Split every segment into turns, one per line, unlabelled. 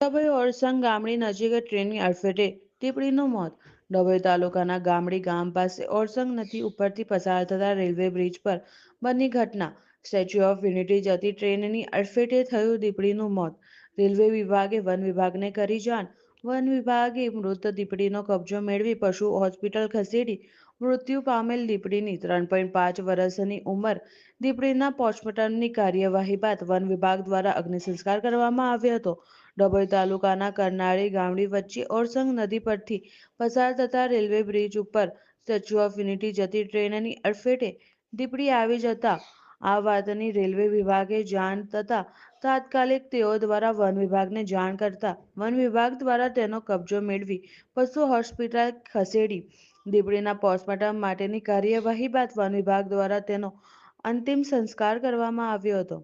ડભોઈ ઓરસંગ ગામડી નજીક ટ્રેનની અડફેટે ટીપડીનું મોત. ડભોઈ તાલુકાના ગામડી ગામ પાસે ઓરસંગ નદી ઉપરથી પસાર થતા રેલવે બ્રિજ પર બની ઘટના. સ્ટેચ્યુ ઓફ યુનિટી જતી ટ્રેનની અડફેટે થયું દીપડીનું મોત. રેલવે વિભાગે વન વિભાગને કરી જાણ. વન વિભાગે મૃત દીપડીનો કબજો મેળવી પશુ હોસ્પિટલ ખસેડી મૃત્યુ પામેલ દીપડીની ત્રણ પોઈન્ટ પાંચ વર્ષની ઉંમર દીપડીના પોસ્ટમોર્ટમની કાર્યવાહી બાદ વન વિભાગ દ્વારા અગ્નિ સંસ્કાર કરવામાં આવ્યો હતો. ડભોઈ તાલુકાના કરનાળી ગામડી વચ્ચે ઓરસંગ નદી પરથી પસાર થતા રેલવે બ્રિજ ઉપર સ્ટેચ્યુ ઓફ યુનિટી જતી ટ્રેનની અડફેટે દીપડી આવી જતા આ વાતની રેલવે વિભાગે જાણ થતા તાત્કાલિક તેઓ દ્વારા વન વિભાગને જાણ કરતા વન વિભાગ દ્વારા તેનો કબજો મેળવી પશુ હોસ્પિટલ ખસેડી દીપડીના પોસ્ટમોર્ટમ માટેની કાર્યવાહી બાદ વન વિભાગ દ્વારા તેનો અંતિમ સંસ્કાર કરવામાં આવ્યો હતો.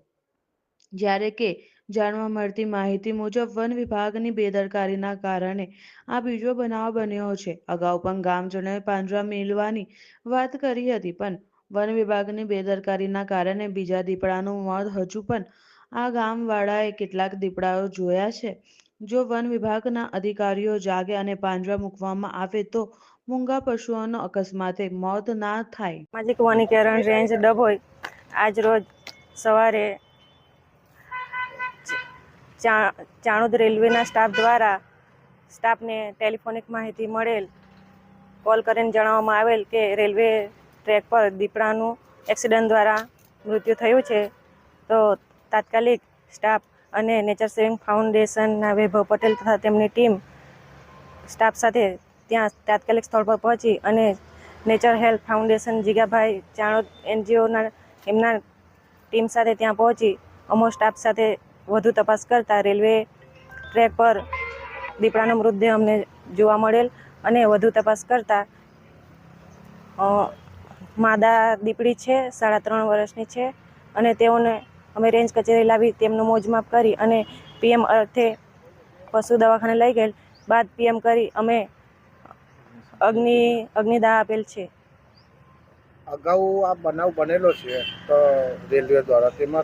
જ્યારે કે જાણવા મળતી માહિતી મુજબ વન વિભાગની બેદરકારીના કારણે આ બીજો બનાવ બન્યો છે. અગાઉ પણ ગામજનોએ પાંજરા મેળવાની વાત કરી હતી, પણ વન વિભાગની બેદરકારીના કારણે બીજા દીપડાનું મોત હજુ પણ આ ગામવાળાએ કેટલાક દીપડાઓ જોયા છે. જો વન વિભાગના અધિકારીઓ જાગે અને પાંજરા મૂકવામાં આવે તો મૂંગા પશુઓનો અકસ્માતે મોત ના થાય.
સામાજિક વનીકરણ રેન્જ ડભોઈ આજ રોજ સવારે ચા- ચાણોદ રેલવેના સ્ટાફ દ્વારા સ્ટાફને ટેલિફોનિક માહિતી મળેલ, કોલ કરીને જણાવવામાં આવેલ કે રેલવે ટ્રેક પર દીપડાનું એક્સિડન્ટ દ્વારા મૃત્યુ થયું છે, તો તાત્કાલિક સ્ટાફ અને નેચર સેવિંગ ફાઉન્ડેશનના વૈભવ પટેલ તથા તેમની ટીમ સ્ટાફ સાથે ત્યાં તાત્કાલિક સ્થળ પર પહોંચી અને nature health foundation Jigabhai Chanod એનજીઓના, એમના ટીમ સાથે ત્યાં પહોંચી. અમો સ્ટાફ સાથે વધુ તપાસ કરતા રેલવે ટ્રેક પર દીપડાનો મૃતદેહ અમને જોવા મળેલ અને વધુ તપાસ કરતા માદા દીપડી છે, સાડા ત્રણ વર્ષની છે અને તેઓને અમે રેન્જ કચેરી લાવી તેમનું મોજમાપ કરી અને પીએમ અર્થે પશુ દવાખાને લઈ ગયેલ બાદ પીએમ કરી અમે અગ્નિ, અગ્નિદાહ આપેલ છે.
અગાઉ આ બનાવ બનેલો છે તો રેલવે દ્વારા તેમાં